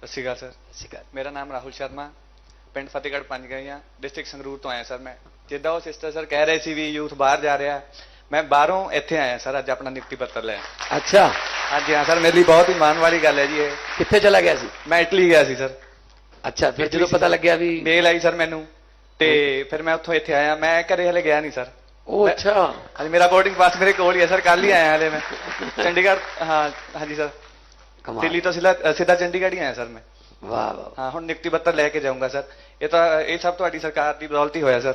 ਸਤਿ ਸ਼੍ਰੀ ਅਕਾਲ ਸਰ। ਸਿਕਰ ਮੇਰਾ ਨਾਮ ਰਾਹੁਲ ਸ਼ਰਮਾ ਪਿੰਡ ਫਤਿਹਗੜ੍ਹ ਪੰਜਗਈਆਂ ਡਿਸਟ੍ਰਿਕਟ ਸੰਗਰੂਰ ਤੋਂ ਆਇਆ ਸਰ ਮੈਂ। ਜਿੱਦਾਂ ਉਹ ਸਿਸਟਰ ਸਰ ਕਹਿ ਰਹੇ ਸੀ ਵੀ ਯੂਥ ਬਾਹਰ ਜਾ ਰਿਹਾ ਮੈਂ ਬਾਹਰੋਂ ਇੱਥੇ ਆਇਆ ਸਰ ਅੱਜ ਆਪਣਾ ਨਿਯੁਕਤੀ ਪੱਤਰ ਲੈਣ। ਅੱਛਾ। ਹਾਂਜੀ ਹਾਂ ਸਰ ਮੇਰੇ ਲਈ ਬਹੁਤ ਹੀ ਮਾਣ ਵਾਲੀ ਗੱਲ ਹੈ ਜੀ ਇਹ। ਕਿੱਥੇ ਚਲਾ ਗਿਆ ਸੀ? ਮੈਂ ਇਟਲੀ ਗਿਆ ਸੀ ਸਰ। ਅੱਛਾ ਫਿਰ ਜਦੋਂ ਪਤਾ ਲੱਗਿਆ ਵੀ ਮੇਲ ਆਈ ਸਰ ਮੈਨੂੰ। ਤੇ ਫਿਰ ਮੈਂ ਉੱਥੋਂ ਇੱਥੇ ਆਇਆ ਮੈਂ ਘਰੇ ਹਲੇ ਗਿਆ ਨਹੀਂ ਸਰ। ਉਹ ਅੱਛਾ। ਹਾਂਜੀ ਮੇਰਾ ਬੋਰਡਿੰਗ ਪਾਸ ਮੇਰੇ ਕੋਲ ਹੀ ਹੈ ਸਰ ਕੱਲ ਹੀ ਆਇਆ ਹਲੇ ਮੈਂ। ਚੰਡੀਗੜ੍ਹ ਹਾਂ ਹਾਂਜੀ ਸਰ। ਦਿੱਲੀ ਤੋਂ ਸਿੱਧਾ ਸਿੱਧਾ ਚੰਡੀਗੜ੍ਹ ਹੀ ਆਇਆ ਸਰ ਮੈਂ ਵਾਹ ਵਾਹ ਹਾਂ ਹੁਣ ਨਿਯੁਕਤੀ ਪੱਤਰ ਲੈ ਕੇ ਜਾਊਂਗਾ ਸਰ ਇਹ ਤਾਂ ਇਹ ਸਭ ਤੁਹਾਡੀ ਸਰਕਾਰ ਦੀ ਬਦੌਲਤ ਹੀ ਹੋਇਆ ਸਰ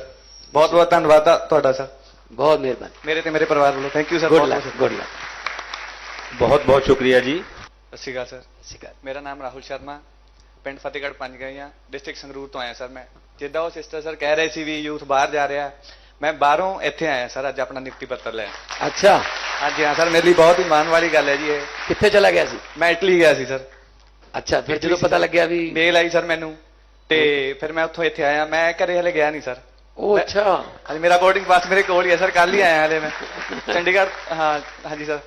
ਬਹੁਤ ਬਹੁਤ ਧੰਨਵਾਦ ਆ ਤੁਹਾਡਾ ਸਰ ਬਹੁਤ ਮਿਹਰਬਾਨੀ ਮੇਰੇ ਤੇ ਮੇਰੇ ਪਰਿਵਾਰ ਵੱਲੋਂ ਥੈਂਕ ਯੂ ਸਰ ਗੁੱਡ ਬਹੁਤ ਲੱਕ ਬਹੁਤ ਗੁੱਡ ਲੱਕ ਬਹੁਤ ਬਹੁਤ ਸ਼ੁਕਰੀਆ ਜੀ ਸਤਿ ਸ਼੍ਰੀ ਅਕਾਲ ਸਰ ਸਿਕਰ ਮੇਰਾ ਨਾਮ ਰਾਹੁਲ ਸ਼ਰਮਾ ਪਿੰਡ ਫਤਿਹਗੜ੍ਹ ਪੰਜਗਈਆਂ ਡਿਸਟ੍ਰਿਕਟ ਸੰਗਰੂਰ ਤੋਂ ਆਇਆ ਸਰ ਮੈਂ ਜਿੱਦਾਂ ਉਹ ਸਿਸਟਰ ਸਰ ਕਹਿ ਰਹੇ ਸੀ ਵੀ ਯੂਥ ਬਾਹਰ ਜਾ ਰਿਹਾ ਮੈਂ ਬਾਹਰੋਂ ਇੱਥੇ ਆਇਆ ਸਰ ਅੱਜ ਆਪਣਾ ਨਿਯੁਕਤੀ ਪੱਤਰ ਲੈਣ ਅੱਛਾ ਹਾਂਜੀ ਹਾਂ ਸਰ ਮੇਰੇ ਲਈ ਬਹੁਤ ਹੀ ਮਾਣ ਵਾਲੀ ਗੱਲ ਹੈ ਜੀ ਇਹ। ਕਿੱਥੇ ਚਲਾ ਗਿਆ ਸੀ? ਮੈਂ ਇਟਲੀ ਗਿਆ ਸੀ ਸਰ। ਅੱਛਾ ਫਿਰ ਜਦੋਂ ਪਤਾ ਲੱਗਿਆ ਵੀ ਮੇਲ ਆਈ ਸਰ ਮੈਨੂੰ। ਤੇ ਫਿਰ ਮੈਂ ਉੱਥੋਂ ਇੱਥੇ ਆਇਆ। ਮੈਂ ਘਰੇ ਹਲੇ ਗਿਆ ਨਹੀਂ ਸਰ। ਉਹ ਅੱਛਾ। ਹਾਂਜੀ ਮੇਰਾ ਬੋਰਡਿੰਗ ਪਾਸ ਮੇਰੇ ਕੋਲ ਹੀ ਹੈ ਸਰ ਕੱਲ ਹੀ ਆਇਆ ਹਲੇ ਮੈਂ। ਚੰਡੀਗੜ੍ਹ ਹਾਂ ਹਾਂਜੀ ਸਰ।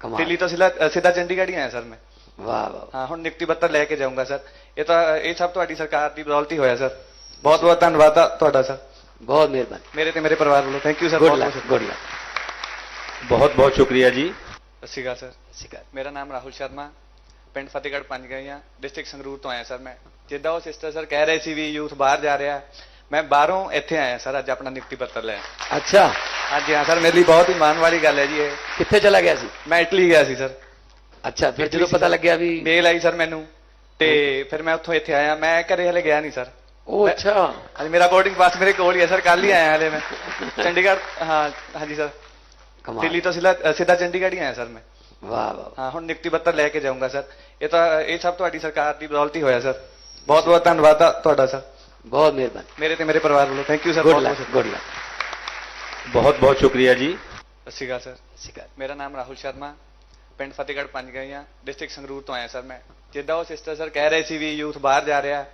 ਕਮਾਲ। ਦਿੱਲੀ ਤੋਂ ਸਿੱਧਾ ਸਿੱਧਾ ਚੰਡੀਗੜ੍ਹ ਹੀ ਆਇਆ ਸਰ ਮੈਂ। ਵਾਹ ਵਾਹ। ਹਾਂ ਹੁਣ ਨਿਯੁਕਤੀ ਪੱਤਰ ਲੈ ਕੇ ਜਾਊਂਗਾ ਸਰ। ਇਹ ਤਾਂ ਇਹ ਸਭ ਤੁਹਾਡੀ ਸਰਕਾਰ ਦੀ ਬਦੌਲਤ ਹੀ ਹੋਇਆ ਸਰ। ਬਹੁਤ ਬਹੁਤ ਧੰਨਵਾਦ ਤੁਹਾਡਾ ਸਰ। ਬਹੁਤ ਮਿਹਰਬਾਨੀ। ਮੇਰੇ ਤੇ ਮੇਰੇ ਪਰਿਵਾਰ ਵੱਲੋਂ। ਥੈਂਕ ਯੂ ਸਰ ਬਹੁਤ ਬਹੁਤ ਗੁੱਡ ਲੱਕ ਬਹੁਤ ਬਹੁਤ ਸ਼ੁਕਰੀਆ ਜੀ ਸਤਿ ਸ਼੍ਰੀ ਅਕਾਲ ਸਰ। ਸਿਕਰ ਮੇਰਾ ਨਾਮ ਰਾਹੁਲ ਸ਼ਰਮਾ। ਪਿੰਡ ਫਤਿਹਗੜ੍ਹ ਪੰਜਗਈਆਂ ਡਿਸਟ੍ਰਿਕਟ ਸੰਗਰੂਰ ਤੋਂ ਆਇਆ ਸਰ ਮੈਂ। ਜਿੱਦਾਂ ਉਹ ਸਿਸਟਰ ਸਰ ਕਹਿ ਰਹੇ ਸੀ ਵੀ ਯੂਥ ਬਾਹਰ ਜਾ ਰਿਹਾ ਮੈਂ ਬਾਹਰੋਂ ਇੱਥੇ ਆਇਆ ਸਰ ਅੱਜ ਆਪਣਾ ਨਿਯੁਕਤੀ ਪੱਤਰ ਲੈਣ। ਅੱਛਾ। ਹਾਂਜੀ ਹਾਂ ਸਰ ਮੇਰੇ ਲਈ ਬਹੁਤ ਹੀ ਮਾਣ ਵਾਲੀ ਗੱਲ ਹੈ ਜੀ ਇਹ। ਕਿੱਥੇ ਚਲਾ ਗਿਆ ਸੀ? ਮੈਂ ਇਟਲੀ ਗਿਆ ਸੀ ਸਰ। ਅੱਛਾ ਫਿਰ ਜਦੋਂ ਪਤਾ ਲੱਗਿਆ ਵੀ ਮੇਲ ਆਈ ਸਰ ਮੈਨੂੰ। ਤੇ ਫਿਰ ਮੈਂ ਉੱਥੋਂ ਇੱਥੇ ਆਇਆ। ਮੈਂ ਘਰੇ ਹਲੇ ਗਿਆ ਨਹੀਂ ਸਰ। ਉਹ ਅੱਛਾ। ਹਾਂਜੀ ਮੇਰਾ ਬੋਰਡਿੰਗ ਪਾਸ ਮੇਰੇ ਕੋਲ ਹੀ ਹੈ ਸਰ। ਕੱਲ ਹੀ ਆਇਆ ਹਲੇ ਮੈਂ। ਚੰਡੀਗੜ੍ਹ ਹਾਂ ਹਾਂਜੀ ਸਰ। ਦਿੱਲੀ ਤੋਂ ਸਿੱਧਾ ਸਿੱਧਾ ਚੰਡੀਗੜ੍ਹ ਹੀ ਆਇਆ ਸਰ ਮੈਂ ਵਾਹ ਵਾਹ ਹਾਂ ਹੁਣ ਨਿਯੁਕਤੀ ਪੱਤਰ ਲੈ ਕੇ ਜਾਊਂਗਾ ਸਰ ਇਹ ਤਾਂ ਇਹ ਸਭ ਤੁਹਾਡੀ ਸਰਕਾਰ ਦੀ ਬਦੌਲਤ ਹੀ ਹੋਇਆ ਸਰ ਬਹੁਤ ਬਹੁਤ ਧੰਨਵਾਦ ਆ ਤੁਹਾਡਾ ਸਰ ਬਹੁਤ ਮਿਹਰਬਾਨੀ ਮੇਰੇ ਤੇ ਮੇਰੇ ਪਰਿਵਾਰ ਵੱਲੋਂ ਥੈਂਕ ਯੂ ਸਰ ਗੁੱਡ ਬਹੁਤ ਲੱਕ ਬਹੁਤ ਗੁੱਡ ਲੱਕ ਬਹੁਤ ਬਹੁਤ ਸ਼ੁਕਰੀਆ ਜੀ ਸਤਿ ਸ਼੍ਰੀ ਅਕਾਲ ਸਰ ਸਿਕਰ ਮੇਰਾ ਨਾਮ ਰਾਹੁਲ ਸ਼ਰਮਾ ਪਿੰਡ ਫਤਿਹਗੜ੍ਹ ਪੰਜਗਈਆਂ ਡਿਸਟ੍ਰਿਕਟ ਸੰਗਰੂਰ ਤੋਂ ਆਇਆ ਸਰ ਮੈਂ ਜਿੱਦਾਂ ਉਹ ਸਿਸਟਰ ਸਰ ਕਹਿ ਰਹੇ ਸੀ ਵੀ ਯੂਥ ਬਾਹਰ ਜਾ ਰਿਹਾ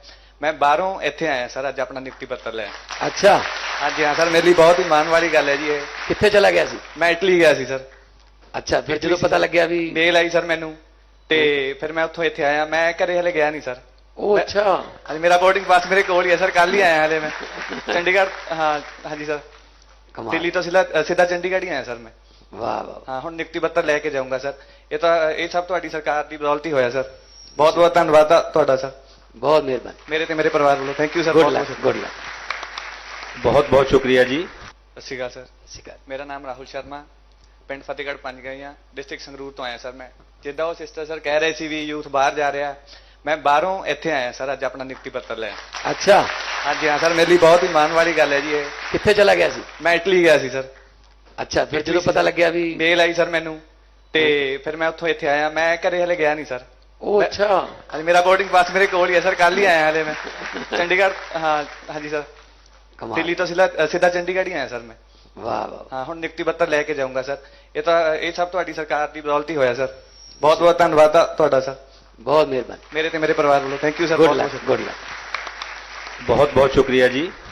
ਮੈਂ ਬਾਹਰੋਂ ਇੱਥੇ ਆਇਆ ਸਰ ਅੱਜ ਆਪਣਾ ਨਿਯੁਕਤੀ ਪੱਤਰ ਲੈਣ ਅੱਛਾ ਹਾਂਜੀ ਹਾਂ ਸਰ ਮੇਰੇ ਲਈ ਬਹੁਤ ਹੀ ਮਾਣ ਵਾਲੀ ਗੱਲ ਹੈ ਜੀ ਇਹ। ਕਿੱਥੇ ਚਲਾ ਗਿਆ ਸੀ? ਮੈਂ ਇਟਲੀ ਗਿਆ ਸੀ ਸਰ। ਅੱਛਾ ਫਿਰ ਜਦੋਂ ਪਤਾ ਲੱਗਿਆ ਵੀ ਮੇਲ ਆਈ ਸਰ ਮੈਨੂੰ। ਤੇ ਫਿਰ ਮੈਂ ਉੱਥੋਂ ਇੱਥੇ ਆਇਆ। ਮੈਂ ਘਰੇ ਹਲੇ ਗਿਆ ਨਹੀਂ ਸਰ। ਉਹ ਅੱਛਾ। ਹਾਂਜੀ ਮੇਰਾ ਬੋਰਡਿੰਗ ਪਾਸ ਮੇਰੇ ਕੋਲ ਹੀ ਹੈ ਸਰ। ਕੱਲ ਹੀ ਆਇਆ ਹਲੇ ਮੈਂ। ਚੰਡੀਗੜ੍ਹ ਹਾਂ ਹਾਂਜੀ ਸਰ। ਕਮਾਲ। ਦਿੱਲੀ ਤੋਂ ਸਿੱਧਾ ਸਿੱਧਾ ਚੰਡੀਗੜ੍ਹ ਹੀ ਆਇਆ ਸਰ ਮੈਂ। ਵਾਹ ਵਾਹ ਹਾਂ ਹੁਣ ਨਿਯੁਕਤੀ ਪੱਤਰ ਲੈ ਕੇ ਜਾਊਂਗਾ ਸਰ। ਇਹ ਤਾਂ ਇਹ ਸਭ ਤੁਹਾਡੀ ਸਰਕਾਰ ਦੀ ਬਦੌਲਤ ਹੀ ਹੋਇਆ ਸਰ। ਬਹੁਤ ਬਹੁਤ ਧੰਨਵਾਦ ਤੁਹਾਡਾ ਸਰ। ਬਹੁਤ ਮਿਹਰਬਾਨੀ। ਮੇਰੇ ਤੇ ਮੇਰੇ ਪਰਿਵਾਰ ਵੱਲੋਂ। ਥੈਂਕ ਯੂ ਸਰ ਗੁੱਡ ਬਹੁਤ ਲੱਕ ਬਹੁਤ ਗੁੱਡ ਲੱਕ ਬਹੁਤ ਬਹੁਤ ਸ਼ੁਕਰੀਆ ਜੀ। ਸਤਿ ਸ਼੍ਰੀ ਅਕਾਲ ਸਰ। ਸਿਕਰ ਮੇਰਾ ਨਾਮ ਰਾਹੁਲ ਸ਼ਰਮਾ। ਪਿੰਡ ਫਤਿਹਗੜ੍ਹ ਪੰਜਗਈਆਂ ਡਿਸਟ੍ਰਿਕਟ ਸੰਗਰੂਰ ਤੋਂ ਆਇਆ ਸਰ ਮੈਂ। ਜਿੱਦਾਂ ਉਹ ਸਿਸਟਰ ਸਰ ਕਹਿ ਰਹੇ ਸੀ ਵੀ ਯੂਥ ਬਾਹਰ ਜਾ ਰਿਹਾ ਮੈਂ ਬਾਹਰੋਂ ਇੱਥੇ ਆਇਆ ਸਰ ਅੱਜ ਆਪਣਾ ਨਿਯੁਕਤੀ ਪੱਤਰ ਲੈਣ। ਅੱਛਾ। ਹਾਂਜੀ ਹਾਂ ਸਰ ਮੇਰੇ ਲਈ ਬਹੁਤ ਹੀ ਮਾਣ ਵਾਲੀ ਗੱਲ ਹੈ ਜੀ ਇਹ। ਕਿੱਥੇ ਚਲਾ ਗਿਆ ਸੀ? ਮੈਂ ਇਟਲੀ ਗਿਆ ਸੀ ਸਰ। ਅੱਛਾ ਫਿਰ ਜਦੋਂ ਪਤਾ ਲੱਗਿਆ ਵੀ ਮੇਲ ਆਈ ਸਰ ਮੈਨੂੰ। ਤੇ ਫਿਰ ਮੈਂ ਉੱਥੋਂ ਇੱਥੇ ਆਇਆ। ਮੈਂ ਘਰੇ ਹਲੇ ਗਿਆ ਨਹੀਂ ਸਰ। ਉਹ ਅੱਛਾ। ਹਾਂਜੀ ਮੇਰਾ ਬੋਰਡਿੰਗ ਪਾਸ ਮੇਰੇ ਕੋਲ ਹੀ ਹੈ ਸਰ। ਕੱਲ ਹੀ ਆਇਆ ਹਲੇ ਮੈਂ। ਚੰਡੀਗੜ੍ਹ ਹਾਂ ਹਾਂਜੀ ਸਰ। ਕਮਾਲ। ਦਿੱਲੀ ਤੋਂ ਸਿੱਧਾ ਸਿੱਧਾ ਚੰਡੀਗੜ੍ਹ ਹੀ ਆਇਆ ਸਰ ਮੈਂ। ਵਾਹ ਵਾਹ ਹਾਂ ਹੁਣ ਨਿਯੁਕਤੀ ਪੱਤਰ ਲੈ ਕੇ ਜਾਊਂਗਾ ਸਰ। ਇਹ ਤਾਂ ਇਹ ਸਭ ਤੁਹਾਡੀ ਸਰਕਾਰ ਦੀ ਬਦੌਲਤ ਹੀ ਹੋਇਆ ਸਰ। ਬਹੁਤ ਬਹੁਤ ਧੰਨਵਾਦ ਆ ਤੁਹਾਡਾ ਸਰ। ਬਹੁਤ ਮਿਹਰਬਾਨੀ। ਮੇਰੇ ਤੇ ਮੇਰੇ ਪਰਿਵਾਰ ਵੱਲੋਂ। ਥੈਂਕ ਯੂ ਸਰ ਗੁੱਡ ਬਹੁਤ ਲੱਕ ਬਹੁਤ ਗੁੱਡ ਲੱਕ ਬਹੁਤ ਬਹੁਤ ਸ਼ੁਕਰੀਆ ਜੀ।